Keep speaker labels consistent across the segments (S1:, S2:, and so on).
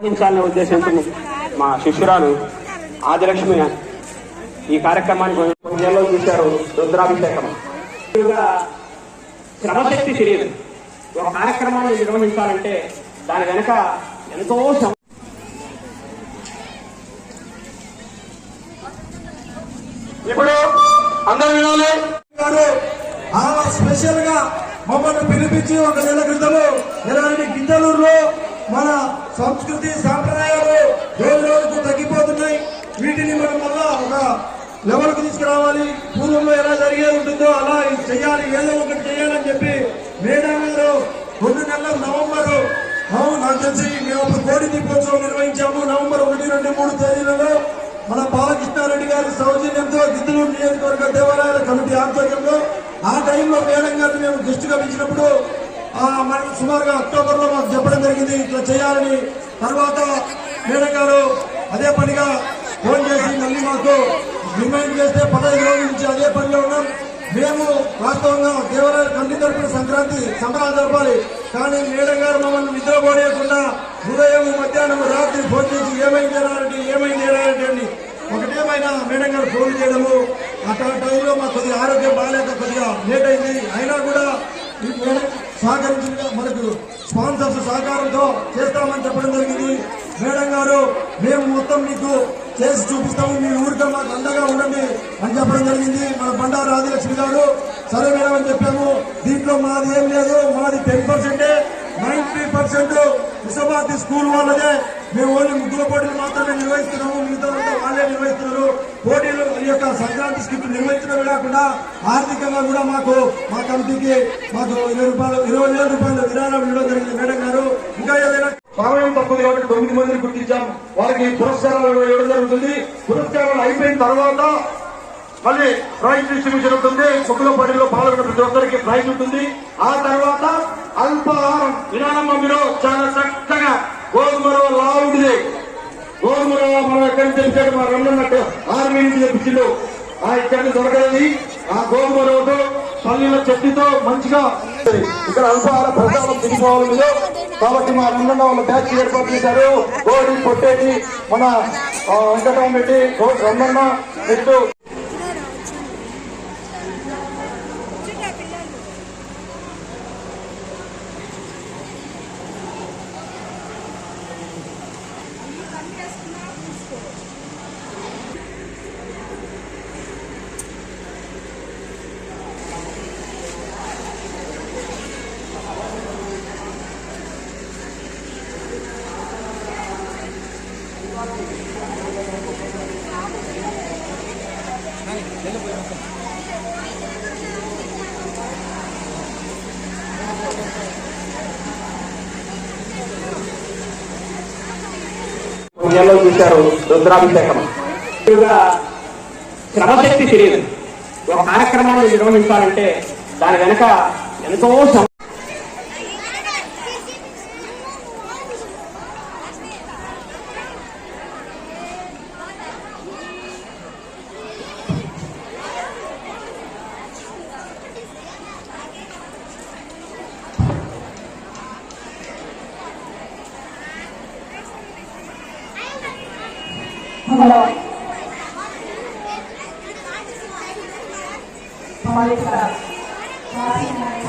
S1: నిర్వహించాలనే ఉద్దేశంతో మా శిష్యురాలు ఆదిలక్ష్మి ఈ కార్యక్రమానికి కొన్నేళ్ళు చూశారు రుద్రాభిషేకం. ముఖ్యంగా శ్రమశక్తి తెలియదు ఒక కార్యక్రమాన్ని నిర్వహించాలంటే దాని వెనక ఎంతో
S2: ఇప్పుడు అందరూ వినాలి.
S3: గారు ఆమె స్పెషల్గా మమ్మల్ని పిలిపించి ఒక నెల క్రితము గిద్దలూరులో సంస్కృతి సాంప్రదాయాలు రోజు రోజుకు తగ్గిపోతున్నాయి. వీటిని మనం మళ్ళా ఒక లెవెల్కు తీసుకురావాలి. పూర్వంలో ఎలా జరిగేది ఉంటుందో అలా ఇది చెయ్యాలి ఏదో ఒకటి చేయాలని చెప్పి మేడం గారు రెండు నెలల నవంబర్ అవును నాకు తెలిసి మేము ఒక కోడి దీపోత్సవం నిర్వహించాము. నవంబర్ ఒకటి రెండు మూడు తేదీలలో మన బాలకృష్ణారెడ్డి గారి సౌజన్యంతో గిద్దలూరు నియోజకవర్గ దేవాలయాల కమిటీ ఆధ్వర్యంలో ఆ టైంలో మేడం గారిని మేము గెస్ట్గా పిలిచినప్పుడు సుమారుగా అక్టోబర్లో మాకు చెప్పడం జరిగింది ఇట్లా చేయాలని. తర్వాత మేడం గారు అదే పనిగా ఫోన్ చేసి మళ్ళీ మాకు రిమైండ్ చేస్తే పదహైదు రోజుల నుంచి అదే పనిలో ఉన్నాం. మేము వాస్తవంగా దేవాలయ కమిటీ తరపున సంక్రాంతి సంబరాలు జరపాలి. కానీ మేడం గారు మమ్మల్ని నిద్రపోలేకుండా ఉదయం మధ్యాహ్నం రాత్రి ఫోన్ చేసి ఏమైంది ఎలాంటి ఏమైంది ఎలాంటి అని ఒకటేమైనా మేడం గారు ఫోన్ చేయడము. అక్కడ టైంలో మాకు కొద్దిగా ఆరోగ్యం బాగాలేక కొద్దిగా లేట్ అయింది. అయినా కూడా ఈ మేడం సహకరించిన మనకు స్పాన్సర్స్ సహకారంతో చేస్తామని చెప్పడం జరిగింది. మేడం గారు మేము మొత్తం మీకు చేసి చూపిస్తాము. మీ ఊరితో మాకు అండగా ఉండండి అని చెప్పడం జరిగింది. మన బండారు ఆదిలక్ష్మి గారు సరే మేడం అని చెప్పాము. దీంట్లో మాది ఏం లేదు మాది టెన్ పర్సెంటే నైన్టీ పర్సెంట్ విశ్వభారతి స్కూల్ వాళ్ళదే. మేము ఓన్లీ ముగ్గుల పోటీలు మాత్రమే నిర్వహిస్తున్నాము మిగతా వాళ్ళే నిర్వహిస్తున్నారు. పోటీలు ఈ యొక్క సంక్రాంతి స్కిప్ నిర్వహించడమే కాకుండా ఆర్థికంగా కూడా మాకు మా కమిటీకి మాకు ఇరవై రూపాయలు ఇరవై వేల రూపాయలు విరాళం ఇవ్వడం జరిగింది. మేడం గారు ఇంకా ఏదైనా
S2: సమయం తక్కువ కాబట్టి తొమ్మిది మందిని గుర్తించాం. వారికి పురస్కారాలు ఇవ్వడం జరుగుతుంది. పురస్కారాలు అయిపోయిన తర్వాత మళ్ళీ ప్రైజ్ డిస్ట్రిబ్యూషన్ ఉంటుంది. ముగ్గుల పోటీల్లో పాల్గొన్న ప్రతి ఒక్కరికి ప్రైజ్ ఉంటుంది. ఆ తర్వాత అల్పాహారం వినాలమ్మ మీరు చాలా చక్కగా గోధుమ రవ్వ లావుంది గోధుమ రవ్వ మనం ఎక్కడి నుంచి తెచ్చాడు? మా రమ్మన్నట్టు ఆర్మీ నుంచి తెప్పించిండు. ఆ ఇక్కడ దొరకలేదు ఆ గోధుమ రవ్వతో పల్లీల చట్నీతో మంచిగా ఇక్కడ అల్పాహార ప్రసాదం తిరిగిపోవాలి మీరు. కాబట్టి మా రెండో వాళ్ళ బ్యాచ్ ఏర్పాటు చేశారు. కోడి పొట్టేటి మన ఆ, వెంకటరామ రెడ్డి రమణ నెక్స్ట్
S1: కొన్నేళ్ళు చూశారు రుద్రాభిషేకం. క్రమశక్తి తెలియదు. ఒక కార్యక్రమాన్ని నిర్వహించాలంటే దాని వెనక ఎంతో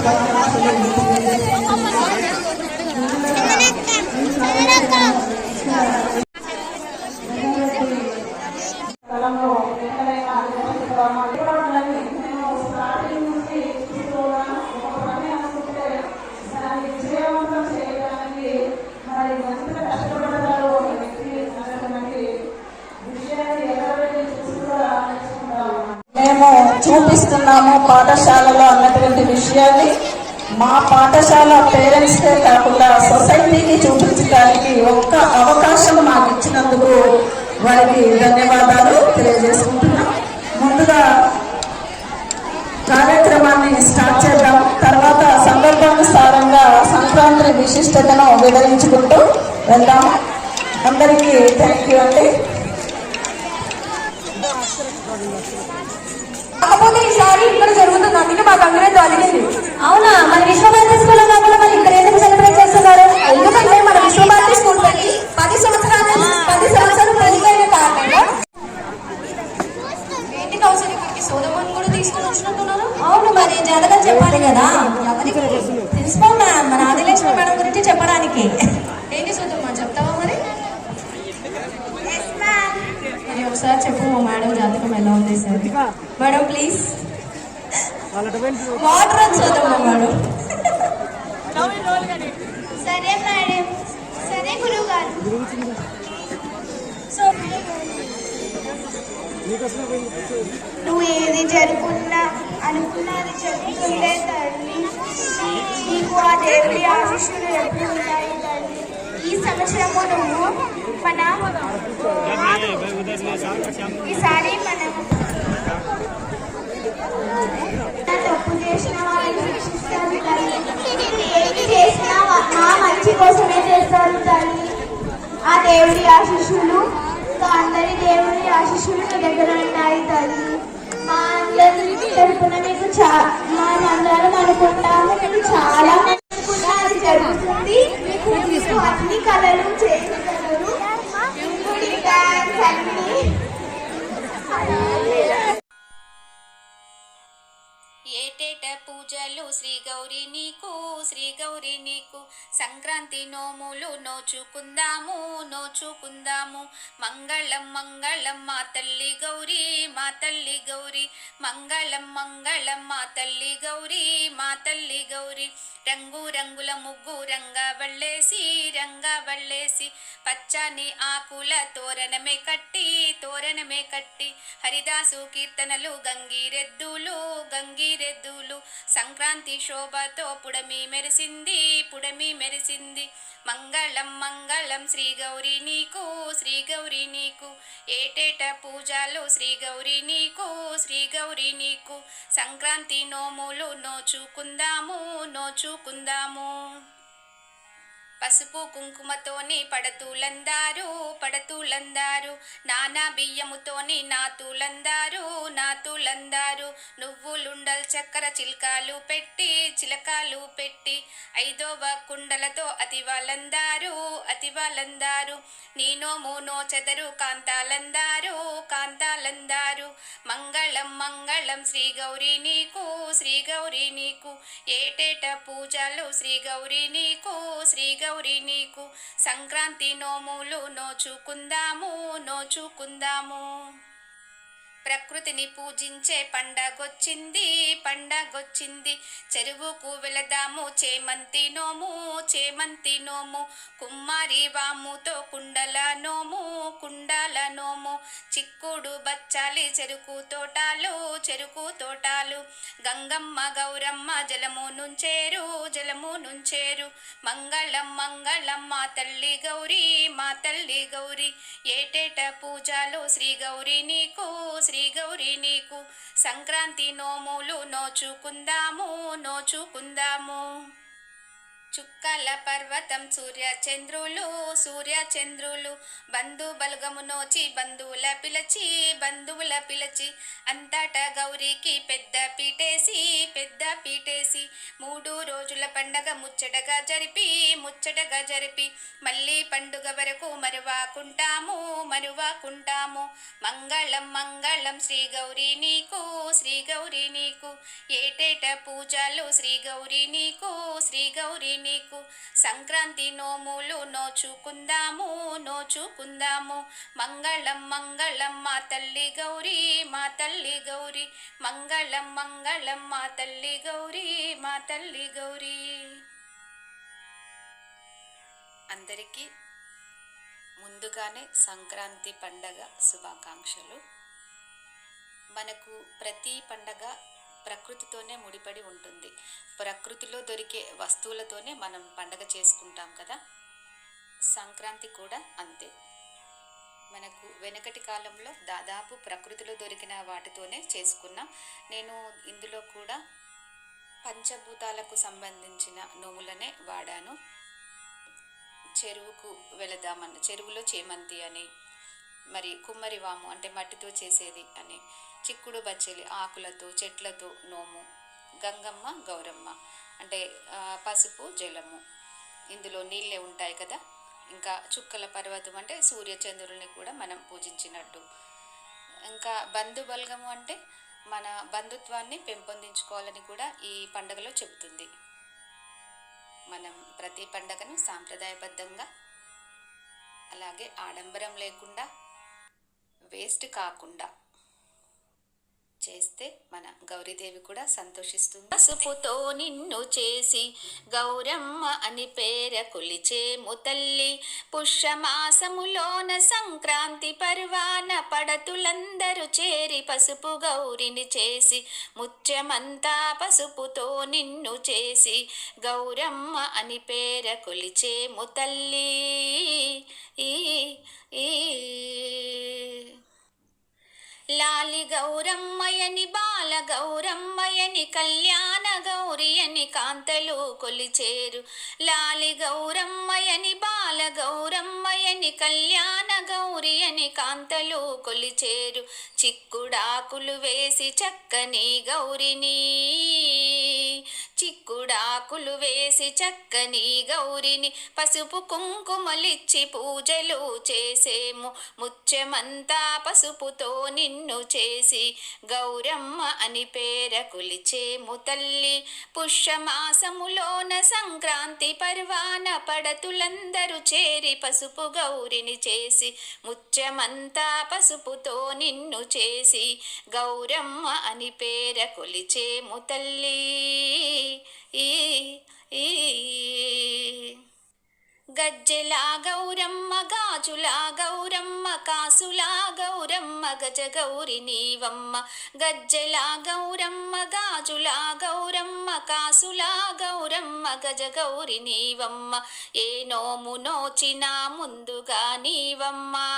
S4: 山脈か!山脈か! మేము చూపిస్తున్నాము పాఠశాలలో అన్నటువంటి విషయాన్ని. మా పాఠశాల పేరెంట్స్కే కాకుండా సొసైటీకి చూపించడానికి ఒక్క అవకాశం మాకు ఇచ్చినందుకు వారికి ధన్యవాదాలు తెలియజేసుకుంటున్నాం. ముందుగా కార్యక్రమాన్ని స్టార్ట్ చేద్దాం. తర్వాత సందర్భానుసారంగా సంక్రాంతి విశిష్టతను వివరించుకుంటూ వెళ్దాం. అందరికీ థ్యాంక్ యూ అండి.
S5: కాకపోతే ఈసారి ఇక్కడ జరుగుతుంది. అందుకే మాకు అక్కడే జరిగింది అవునా? మన విశ్వభారతి స్కూల్ కాకుండా మరి ఇక్కడ ఎందుకు సెలబ్రేట్ చేస్తున్నారు? ఎందుకంటే మన విశ్వభారతి స్కూల్ పెట్టి పది సంవత్సరాలు పది సంవత్సరాలు పెరిగిన కారణంగా ఏంటి కౌన్సిల్ ఇక్కడికి సోదమ్మని కూడా తీసుకొని వచ్చినట్టున్నారు? అవును మరి జాతకం చెప్పాలి కదా. మ్యామ్ మన ఆదిలక్ష్మి మేడం గురించి చెప్పడానికి ఏంటి సోదమ్మ చెప్తావా మరి మరి ఒకసారి చెప్పు మా మేడం జాతకం ఎలా ఉంది సార్? మేడం ప్లీజ్ వాటర్ అని చదవమ్మా మేడం.
S6: సరే మేడం. సరే గురువు గారు. సో నువ్వు ఏది జరుపుకున్నా అనుకున్నది జరుగుతుండే తల్లి. నీకు ఆ దేవుడి ఆశీస్సులు ఎప్పుడు ఉన్నాయి సంవత్సరము నువ్వు మన ఈసారి మనం తప్పు చేసిన వాళ్ళని శిక్షిస్తారు తల్లి నువ్వు మా మంచి కోసమే చేస్తారు తల్లి ఆ దేవుడి ఆశీస్సులు
S7: గౌరి నీకు సంక్రాంతి నోములు నోచుకుందాము నోచుకుందాము. మంగళం మంగళం మా తల్లి గౌరీ మా తల్లి గౌరీ. మంగళం మంగళం మా తల్లి గౌరీ మా తల్లి గౌరీ. రంగు రంగుల ముగ్గు రంగా వళ్ళేసి రంగా వళ్ళేసి పచ్చని ఆకుల తోరణమే కట్టి తోరణమే కట్టి హరిదాసు కీర్తనలు గంగిరెద్దులు గంగిరెద్దులు. సంక్రాంతి శోభతో పుడమి మెరిసింది పుడమి మెరిసింది. మంగళం మంగళం శ్రీ గౌరి నీకు శ్రీ గౌరి నీకు. ఏటేట పూజలు శ్రీగౌరి నీకు శ్రీ గౌరి నీకు. సంక్రాంతి నోములు నోచుకుందాము నోచుకుందాము. పసుపు కుంకుమతోని పడతూలందారు పడతూలందారు. నానా బియ్యముతోని నాతులందారు నాతులందారు. నువ్వులుండల్ చక్కెర చిల్కాలు పెట్టి చిలకాలు పెట్టి ఐదవ కుండలతో అతివాలందారు అతివాలందారు. నీనో మూనో చెదరు కాంతాలందారు కాంతాలందారు. మంగళం మంగళం శ్రీ గౌరీ నీకు శ్రీ గౌరీ నీకు. ఏటేట పూజలు శ్రీ గౌరీ నీకు శ్రీ గౌరి నీకు? సంక్రాంతి నోములు నోచుకుందాము నోచుకుందాము. ప్రకృతిని పూజించే పండగొచ్చింది పండగొచ్చింది. చెరువుకు వెళదాము చేమంతి నోము చేమంతి నోము. కుమ్మారి వాముతో కుండల నోము కుండల నోము. చిక్కుడు బచ్చాలి చెరుకు తోటాలు చెరుకు తోటాలు. గంగమ్మ గౌరమ్మ జలము నుంచేరు జలము నుంచేరు. మంగళం మంగళం మా తల్లి గౌరీ మా తల్లి గౌరీ. ఏటేట పూజలు శ్రీ గౌరీ నీకు శ్రీ గౌరీ నీకు సంక్రాంతి నోములు నోచుకుందాము నోచుకుందాము. చుక్కల పర్వతం సూర్య చంద్రులు సూర్య చంద్రులు బంధు బలగము నోచి బంధువుల పిలచి బంధువుల పిలచి. అంతటా గౌరీకి పెద్ద పీటేసి పెద్ద పీటేసి. మూడు రోజుల పండగ ముచ్చటగా జరిపి ముచ్చటగా జరిపి. మళ్ళీ పండుగ వరకు మరువాకుంటాము మరువాకుంటాము. మంగళం మంగళం శ్రీ గౌరీ నీకు శ్రీ గౌరీ నీకు. ఏటేట పూజలు శ్రీ గౌరీ నీకు శ్రీ గౌరీ నీకు? సంక్రాంతి నోములు నోచుకుందాము నోచుకుందాము. మంగళం మంగళం మా తల్లి గౌరీ మా తల్లి గౌరీ. మంగళం మంగళం మా తల్లి గౌరీ మా తల్లి గౌరీ. అందరికీ ముందుగానే సంక్రాంతి పండగ శుభాకాంక్షలు. మనకు ప్రతి పండగ ప్రకృతితోనే ముడిపడి ఉంటుంది. ప్రకృతిలో దొరికే వస్తువులతోనే మనం పండగ చేసుకుంటాం కదా? సంక్రాంతి కూడా అంతే. మనకు వెనకటి కాలంలో దాదాపు ప్రకృతిలో దొరికిన వాటితోనే చేసుకున్నాం. నేను ఇందులో కూడా పంచభూతాలకు సంబంధించిన నోములనే వాడాను. చెరువుకు వెళదామన్న చెరువులో చేమంతి అని మరి కుమ్మరి వాము అంటే మట్టితో చేసేది అని చిక్కుడు బచ్చలి ఆకులతో చెట్లతో నోము. గంగమ్మ గౌరమ్మ. అంటే పసుపు జలము. ఇందులో నీళ్ళే ఉంటాయి కదా? ఇంకా చుక్కల పర్వతం అంటే సూర్యచంద్రుల్ని కూడా మనం పూజించినట్టు. ఇంకా బంధు బలగము అంటే మన బంధుత్వాన్ని పెంపొందించుకోవాలని కూడా ఈ పండుగలో చెబుతుంది. మనం ప్రతి పండగను సాంప్రదాయబద్ధంగా అలాగే ఆడంబరం లేకుండా వేస్ట్ కాకుండా చేస్తే మన గౌరీదేవి కూడా సంతోషిస్తుంది. పసుపుతో నిన్ను చేసి గౌరమ్మ అని పేర కొలిచే ముతల్లి పుష్యమాసములోన సంక్రాంతి పర్వాన పడతులందరూ చేరి పసుపు గౌరిని చేసి ముత్యమంతా పసుపుతో నిన్ను చేసి గౌరమ్మ అని పేర కొలిచే ముతల్లి. ఈ ఈ. లాలి గౌరమ్మయని బాల గౌరమ్మయని కళ్యాణ గౌరియని కాంతలు కొలిచేరు. లాలి గౌరమ్మయని బాల గౌరమ్మయని కళ్యాణ గౌరియని కాంతలు కొలిచేరు. చిక్కుడాకులు వేసి చక్కని గౌరిని చిక్కుడాకులు వేసి చక్కని గౌరిని పసుపు కుంకుమలిచ్చి పూజలు చేసేము. ముత్యమంతా పసుపుతో నిన్ను చేసి గౌరమ్మ అని పేర కులిచేము తల్లి. పుష్యమాసములోన సంక్రాంతి పర్వాన పడతులందరూ చేరి పసుపు గౌరిని చేసి ముత్యమంతా పసుపుతో నిన్ను చేసి గౌరమ్మ అని పేర కొలిచేము తల్లి. గజ్జెలా గౌరమ్మ గాజులా గౌరమ్మ కాసులా గౌరమ్మ గజ గౌరి నీవమ్మ. గజ్జెలా గౌరమ్మ గాజులా గౌరమ్మ కాసులా గౌరమ్మ గజ గౌరి నీవమ్మ. ఏ నోము నోచినా ముందుగా నీవమ్మా.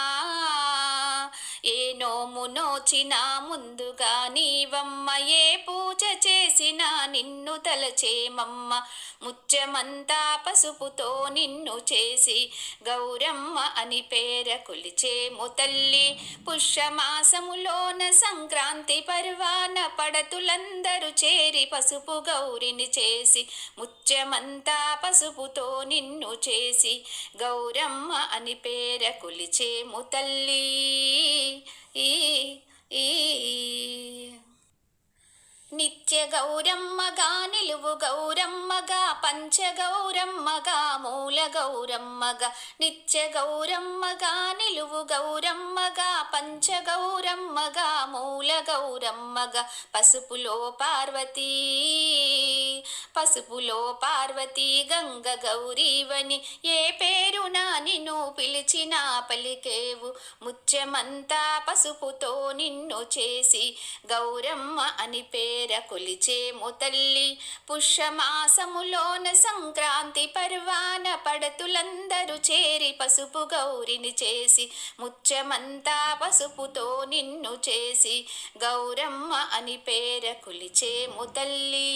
S7: ఏ నోము నోచినా ముందుగా నీవమ్మ. ఏ పూ పూజ చేసిన నిన్ను తలచేమమ్మ. ముత్యమంతా పసుపుతో నిన్ను చేసి గౌరమ్మ అని పేర కొలిచేము తల్లి. పుష్యమాసములోన సంక్రాంతి పర్వాన పడతులందరూ చేరి పసుపు గౌరిని చేసి ముత్యమంతా పసుపుతో నిన్ను చేసి గౌరమ్మ అని పేర కొలిచేము తల్లి ఈ ఈ నిత్య గౌరమ్మగా నిలువు గౌరమ్మగా పంచ గౌరమ్మగా మూల గౌరమ్మగా నిత్య గౌరమ్మగా నిలువు గౌరమ్మగా పంచ గౌరమ్మగా మూల గౌరమ్మగా పసుపులో పార్వతీ పసుపులో పార్వతీ గంగ గౌరీవని ఏ పేరు పిలిచిన పలికేవు ముత్యమంతా పసుపుతో నిన్ను చేసి. గౌరమ్మ అని పేర కొలిచేము తల్లి పుష్యమాసములోన సంక్రాంతి పర్వాన పడతులందరూ చేరి పసుపు గౌరిని చేసి. ముత్యమంతా పసుపుతో నిన్ను చేసి. గౌరమ్మ అని పేర కొలిచేము తల్లి